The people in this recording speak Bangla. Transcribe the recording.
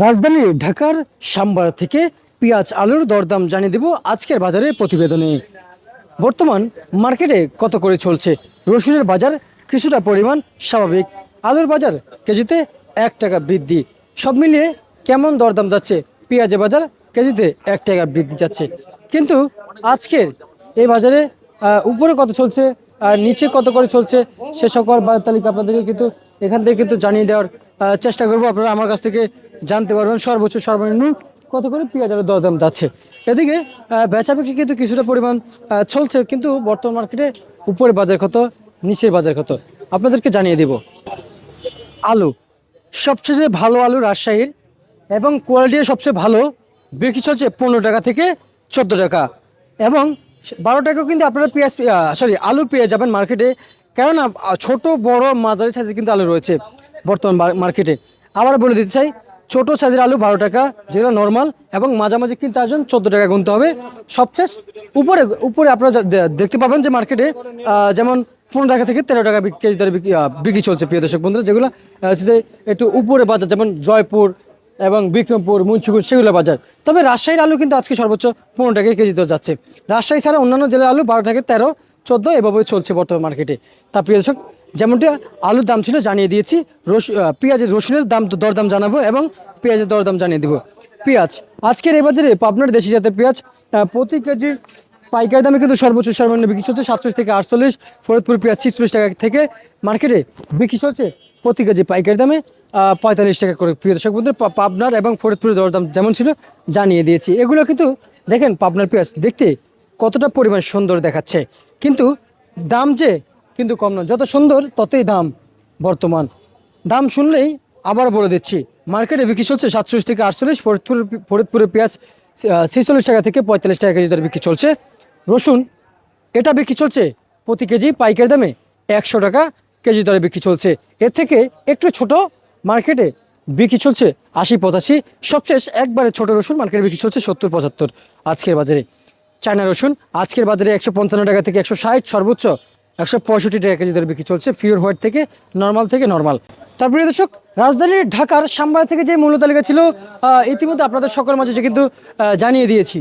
রাজধানী ঢাকার সাম্বার থেকে পেঁয়াজ আলুর দরদাম জানিয়ে দেব আজকের বাজারে প্রতিবেদনে। বর্তমান মার্কেটে কত করে চলছে? রসুনের বাজার কিছুটা পরিমাণ স্বাভাবিক। আলুর বাজার কেজিতে এক টাকা বৃদ্ধি। সব মিলিয়ে কেমন দরদাম যাচ্ছে? পেঁয়াজের বাজার কেজিতে এক টাকা বৃদ্ধি যাচ্ছে। কিন্তু আজকের এই বাজারে উপরে কত চলছে? আর নিচে কত করে চলছে? সে সকল বাজার তালিকা আপনাদেরকে কিন্তু এখান থেকে কিন্তু জানিয়ে দেওয়ার চেষ্টা করব আপনারা আমার কাছ থেকে জানতে পারবেন। সর্বোচ্চ, সর্বনিম্ন কত করে পেঁয়াজ আলুর দরদাম যাচ্ছে? এদিকে বেচা বিক্রি কিন্তু কিছুটা পরিমাণ চলছে, কিন্তু বর্তমান মার্কেটে উপরে বাজার কত, নিচের বাজার কত? আপনাদেরকে জানিয়ে দেব। আলু, সবচেয়ে ভালো আলু রাজশাহীর এবং কোয়ালিটি সবচেয়ে ভালো, বিক্রি চলছে পনেরো টাকা থেকে চোদ্দ টাকা। এবং বারো টাকাও কিন্তু আপনারা পেঁয়াজ সরি আলু পেয়ে যাবেন মার্কেটে। কেননা ছোট, বড়, মাঝারি সাইজের কিন্তু আলু রয়েছে। বর্তমান মার্কেটে। আবার বলে দিতে চাই, ছোট সাইজের আলু বারো টাকা, যেগুলো নর্মাল এবং মাঝামাঝি কিনতে আসবেন চোদ্দ টাকা গুনতে হবে। সবশেষ উপরে উপরে আপনারা দেখতে পাবেন যে মার্কেটে যেমন পনেরো টাকা থেকে তেরো টাকা কেজি দরে বিক্রি চলছে, প্রিয় দর্শক বন্ধুরা, যেগুলো একটু উপরে বাজার, যেমন জয়পুর এবং বিক্রমপুর মুন্সিপুর সেগুলো বাজার। তবে রাজশাহীর আলু কিন্তু আজকে সর্বোচ্চ পনেরো টাকা কেজি দর যাচ্ছে। রাজশাহী ছাড়া অন্যান্য জেলার আলু বারো থেকে তেরো, চোদ্দ এভাবে চলছে বর্তমান মার্কেটে। তা প্রিয় দর্শক যেমনটা আলুর দাম ছিল জানিয়ে দিয়েছি। রস পেঁয়াজের রসুনের দাম দরদাম জানাব এবং পেঁয়াজের দরদাম জানিয়ে দেবো। পেঁয়াজ, আজকের এই বাজারে পাবনার দেশি জাতের পেঁয়াজ প্রতি কেজি পাইকারি দামে কিন্তু সর্বোচ্চ সর্বনিম্ন বিক্রি চলছে সাতচল্লিশ থেকে আটচল্লিশ, ফরিদপুর পেঁয়াজ ছিচল্লিশ টাকা থেকে মার্কেটে বিক্রি চলছে প্রতি কেজি পাইকারি দামে পঁয়তাল্লিশ টাকা করে। প্রিয় দর্শক বন্ধু পাবনার এবং ফরিদপুরের দরদাম যেমন ছিল জানিয়ে দিয়েছি। এগুলো কিন্তু দেখেন পাবনার পেঁয়াজ দেখতে কতটা পরিমাণ সুন্দর দেখাচ্ছে। কিন্তু দাম যে কিন্তু কম না যত সুন্দর, ততই দাম বর্তমান। দাম শুনলেই আবার বলে দিচ্ছি, মার্কেটে বিক্রি চলছে সাতচল্লিশ থেকে আটচল্লিশ, ফরিদপুর ফরিদপুরের পেঁয়াজ ছেচল্লিশ টাকা থেকে পঁয়তাল্লিশ টাকা কেজি দরে বিক্রি চলছে। রসুন, এটা বিক্রি চলছে প্রতি কেজি পাইকারি দামে একশো টাকা কেজি দরে বিক্রি চলছে। এর থেকে একটু ছোট মার্কেটে বিক্রি চলছে আশি পঁচাশি, সবশেষ একবারে ছোট রসুন মার্কেটে বিক্রি চলছে সত্তর পঁচাত্তর আজকের বাজারে। চায়না রসুন, আজকের বাজারে একশো পঞ্চান্ন টাকা থেকে একশো ষাট সর্বোচ্চ একশো পঁয়ষট্টি টাকা কেজি দরে বিক্রি চলছে পিওর হোয়াইট থেকে নর্মাল থেকে নর্মাল তারপরে দর্শক, রাজধানীর ঢাকার সাম্বার থেকে যে মূল্য তালিকা ছিল ইতিমধ্যে আপনাদের সকল মাঝে যে কিন্তু জানিয়ে দিয়েছি।